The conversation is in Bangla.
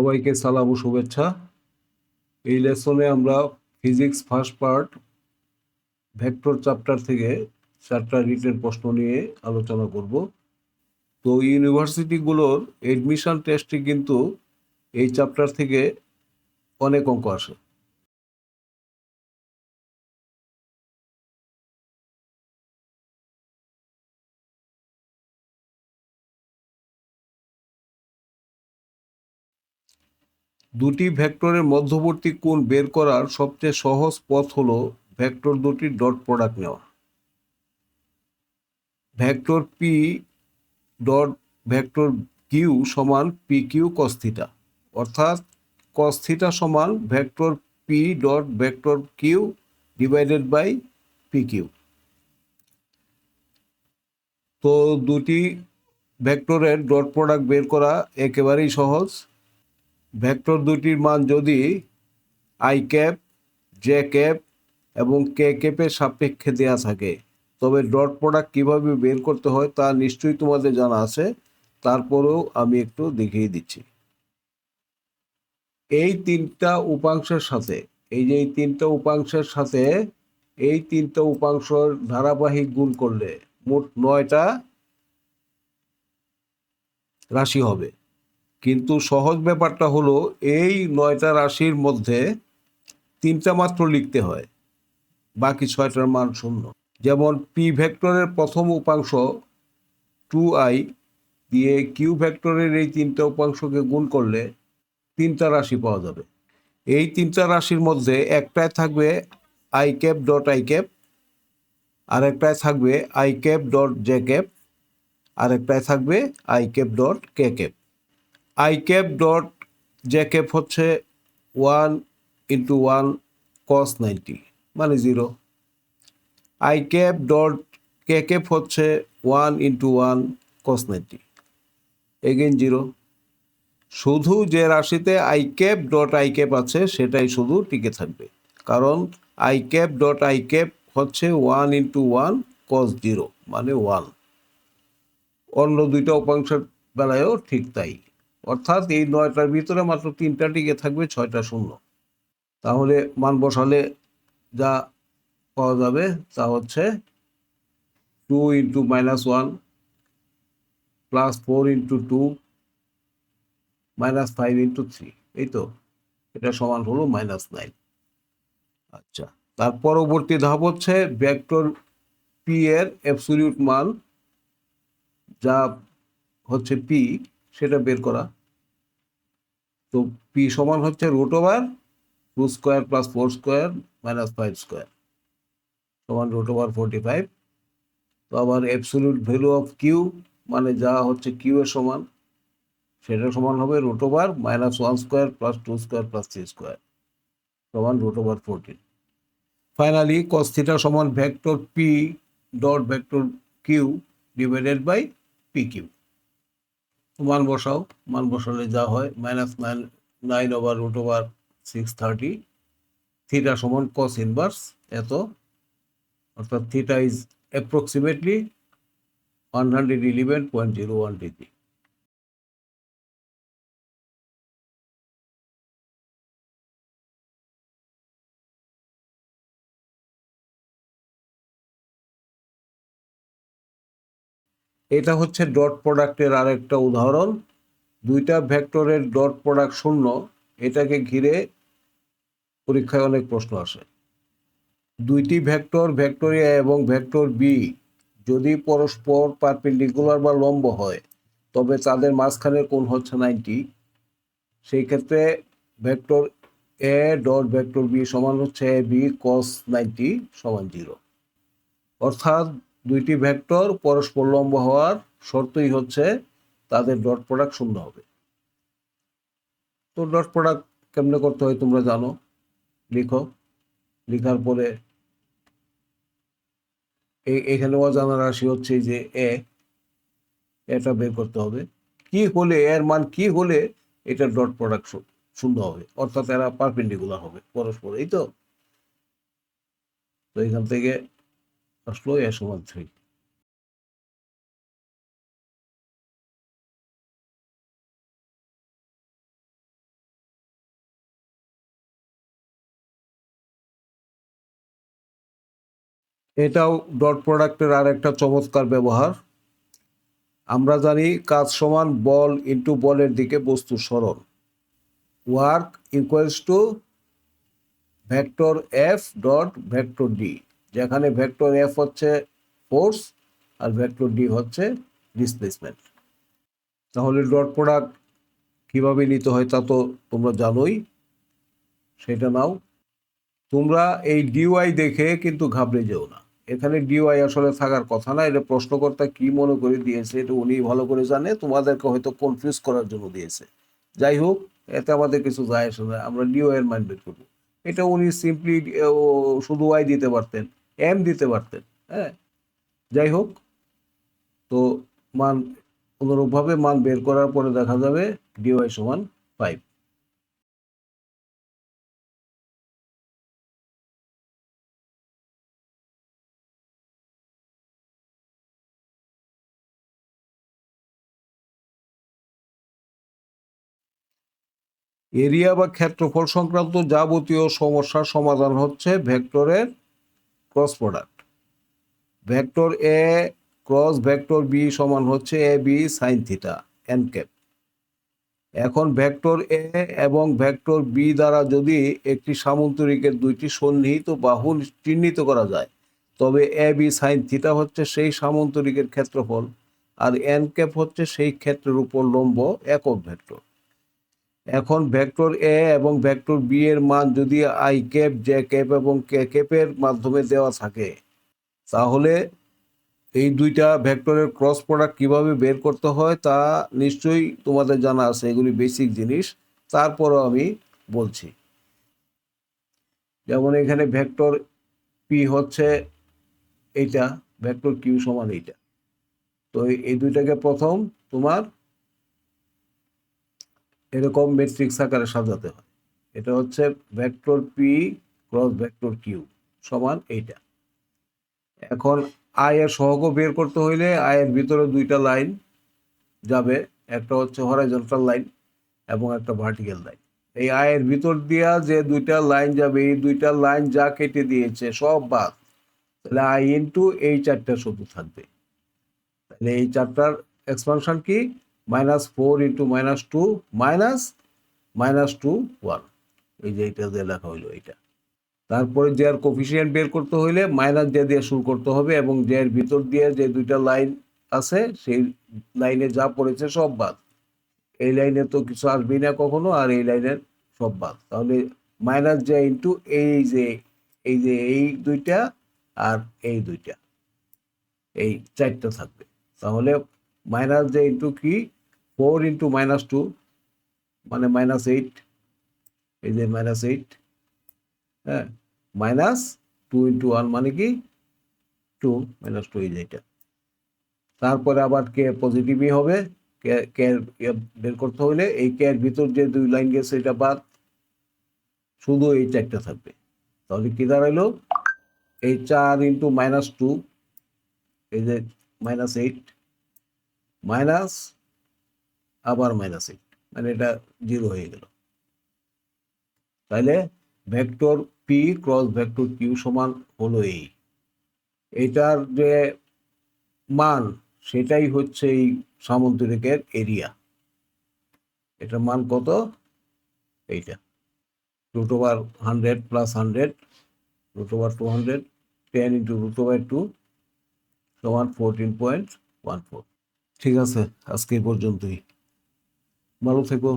সবাইকে সালাম ও শুভেচ্ছা। এই লেসনে আমরা physics first part, vector chapter থেকে চারটা রিটেন প্রশ্ন নিয়ে আলোচনা করব। তো ইউনিভার্সিটিগুলোর এডমিশন টেস্টে কিন্তু এই চ্যাপ্টার থেকে অনেক অঙ্ক আসে। দুটি ভেক্টরের মধ্যবর্তী কোণ বের করার সবচেয়ে সহজ পথ হলো ভেক্টর দুটির ডট প্রোডাক্ট নেওয়া। Vector P dot vector Q সমান পি কিউ কস্থিটা অর্থাৎ কস্থিটা সমান vector P dot vector Q divided by P Q তো দুটি ভেক্টরের ডট প্রোডাক্ট বের করা একেবারেই সহজ। ভেক্টর দুটির মান যদি আই ক্যাপ জে ক্যাপ এবং কে ক্যাপের সাপেক্ষে দেওয়া থাকে, তবে ডট প্রোডাক্ট কীভাবে বের করতে হয় তা নিশ্চয়ই তোমাদের জানা আছে। তারপরেও আমি একটু দেখিয়ে দিচ্ছি। এই তিনটা উপাংশের সাথে, এই যে এই তিনটা উপাংশের সাথে এই তিনটা উপাংশের ধারাবাহিক গুণ করলে মোট নয়টা রাশি হবে। কিন্তু সহজ ব্যাপারটা হলো, এই নয়টা রাশির মধ্যে তিনটা মাত্র লিখতে হয়, বাকি ছয়টার মান শূন্য। যেমন পি ভেক্টরের প্রথম উপাংশ টু আই দিয়ে কিউ ভেক্টরের এই তিনটা উপাংশকে গুণ করলে তিনটা রাশি পাওয়া যাবে। এই তিনটা রাশির মধ্যে একটায় থাকবে I cap dot I cap আর একটায় থাকবে I cap dot J cap আর একটায় থাকবে I cap dot K cap I cap dot J cap হচ্ছে one into one cos ninety মানে zero I cap dot cap হচ্ছে one into one cos ninety again zero শুধু যে রাশিতে I cap dot I cap আছে, সেটাই শুধু টিকে থাকবে। কারণ I cap dot I cap হচ্ছে one into one cos zero মানে ওয়ান অন্য দুইটা উপাংশের বেলায়ও ঠিক তাই। অর্থাৎ এই নয়টার ভিতরে মাত্র তিনটা টিকে থাকবে, ছয়টা শূন্য। তাহলে মান বসালে যা পাওয়া যাবে তা হচ্ছে two into minus one plus four into two minus five into three এই তো, এটা সমান হলো মাইনাস নাইন আচ্ছা তার পরবর্তী ধাপ হচ্ছে ভেক্টর পি এর অ্যাবসলিউট মান, যা হচ্ছে পি সেটা বের করা। তো পি সমান হচ্ছে root over two square plus four square minus five square সমান রুট ওভার ফোরটি ফাইভ তো আবার অ্যাবসলিউট ভ্যালু অফ কিউ মানে যা হচ্ছে কিউ এর সমান, সেটা সমান হবে root over minus one square plus two square plus three square সমান root over fourteen finally cos theta সমান vector P dot vector Q divided by P Q মান বসাও মান বসালে যা হয় minus nine nine over root over six thirty theta সমান কস ইনভার্স এত, অর্থাৎ theta is approximately one hundred eleven point zero one degree এটা হচ্ছে ডট প্রোডাক্টের আরেকটা উদাহরণ। দুইটা ভেক্টরের ডট প্রোডাক্ট শূন্য, এটাকে ঘিরে পরীক্ষায় অনেক প্রশ্ন আসে। দুইটি ভেক্টর ভেক্টর এ এবং ভেক্টর বি যদি পরস্পর পারপেন্ডিকুলার বা লম্ব হয়, তবে তাদের মাঝখানের কোণ হচ্ছে নাইনটি সেই ক্ষেত্রে vector A dot vector B সমান হচ্ছে এ বি কস নাইনটি সমান জিরো অর্থাৎ দুইটি ভেক্টর পরস্পর লম্ব হওয়ার শর্তই হচ্ছে তাদের ডট প্রোডাক্ট শূন্য হবে। তো ডট প্রোডাক্ট কেমনে করতে হয় তোমরা জানো? লিখো। লিখার পরে এখানে অজানা রাশি হচ্ছে যে এ, এটা বের করতে হবে। কি হলে, এর মান কি হলে এটা ডট প্রোডাক্ট শূন্য হবে? অর্থাৎ এরা পারপেন্ডিকুলার হবে পরস্পর এই তো। তো এখান থেকে flow s over 3 এটাও ডট প্রোডাক্টের আর একটা চমৎকার ব্যবহার। আমরা জানি কাজ সমান বল ইন্টু বলের দিকে বস্তু সরল। Work equals to vector F dot vector D যেখানে ভেক্টর এফ হচ্ছে ফোর্স আর ভেক্টর ডি হচ্ছে ডিসপ্লেসমেন্ট তাহলে ডট প্রোডাক্ট কীভাবে নিতে হয় তা তো তোমরা জানোই, সেটা নাও। তোমরা এই ডিওয়াই দেখে কিন্তু ঘাবড়ে যেও না। এখানে ডিওয়াই আসলে থাকার কথা না, এটা প্রশ্নকর্তা কি মনে করে দিয়েছে এটা উনি ভালো করে জানে, তোমাদেরকে হয়তো কনফিউজ করার জন্য দিয়েছে। যাই হোক, এতে আমাদের কিছু যায় আসে না, আমরা ডিওয়াই এর বের করব। এটা উনি সিম্পলি শুধু ওয়াই দিতে পারতেন। এম দিতে পারতেন হ্যাঁ? যাই হোক, তো মান অনুরূপভাবে মান বের করার পরে দেখা যাবে ডিওয়াই সমান ফাইভ এরিয়া বা ক্ষেত্রফল সংক্রান্ত যাবতীয় সমস্যার সমাধান হচ্ছে ভেক্টরের cross product vector A cross vector B সমান হচ্ছে A B sine theta N cap এখন ভেক্টর এ এবং ভেক্টর বি দ্বারা যদি একটি সামন্তরিকের দুইটি সন্নিহিত বাহু চিহ্নিত করা যায়, তবে এ বি সাইন থিটা হচ্ছে সেই সামন্তরিকের ক্ষেত্রফল আর এন ক্যাপ হচ্ছে সেই ক্ষেত্রের উপর লম্ব একক ভেক্টর এখন ভেক্টর এ এবং ভেক্টর বি এর মান যদি আই ক্যাপ জে ক্যাপ এবং কে ক্যাপের মাধ্যমে দেওয়া থাকে, তাহলে এই দুইটা ভেক্টরের ক্রস প্রোডাক্ট কীভাবে বের করতে হয় তা নিশ্চয়ই তোমাদের জানা আছে, এগুলি বেসিক জিনিস। তারপরও আমি বলছি। যেমন এখানে ভেক্টর পি হচ্ছে এইটা ভেক্টর কিউ সমান এইটা। তো এই দুইটাকে প্রথম তোমার এরকম ম্যাট্রিক্স আকারে সাজাতে হয়। এটা হচ্ছে vector P cross vector Q সমান এইটা। এখন আয়ের সহগ বের করতে হইলে আয়ের ভিতরে দুইটা লাইন যাবে, একটা হচ্ছে হরাইজন্টাল লাইন এবং একটা ভার্টিক্যাল লাইন এই আয়ের ভিতর দিয়া যে দুইটা লাইন যাবে, এই দুইটা লাইন যা কেটে দিয়েছে, সব বাদ। তাহলে আই ইন্টু এই চারটা শুধু থাকবে। তাহলে এই চারটার এক্সপানশন কি? Minus four into minus two minus minus two one. এই যে এইটা দিয়ে লেখা হইল এইটা। তারপরে যে আর কোফিসিয়েন্ট বের করতে হইলে মাইনাস যে দিয়ে শুরু করতে হবে এবং যে এর ভিতর দিয়ে যে দুইটা লাইন আছে, সেই লাইনে যা পড়েছে সব বাদ। এই লাইনে তো কিছু আসবেই না কখনো আর এই লাইনের সব বাদ। তাহলে মাইনাস যে ইন্টু এই যে এই যে এই দুইটা আর এই দুইটা। এই চারটা থাকবে। তাহলে মাইনাস যে ইন্টু কি? ফোর ইন্টু মাইনাস টু মানে মাইনাস এইট, এই যে মাইনাস এইট হ্যাঁ মাইনাস টু ইন্টু ওয়ান মানে কি? টু মাইনাস টু, এই যে তারপরে আবার কে পজিটিভই হবে, কে কে বের করতে হলে এই কে এর ভিতর যে দুই লাইন গেছে এটা বাদ, শুধু এই চারটা থাকবে। তাহলে কি দাঁড়াইলো? এই চার ইন্টু মাইনাস টু, এই যে মাইনাস এইট, মাইনাস আবার মাইনাস এইট মানে এটা জিরো হয়ে গেল। তাইলে vector P cross vector Q সমান হলো এই এটার যে মান, সেটাই হচ্ছে এই সামন্তরিকের এরিয়া এটার মান কত? এইটা। Root over hundred plus hundred root over two hundred ten into root over two সমান ফোরটিন পয়েন্ট ওয়ান ফোর ঠিক আছে, আজকে পর্যন্তই। ভালো থেকো।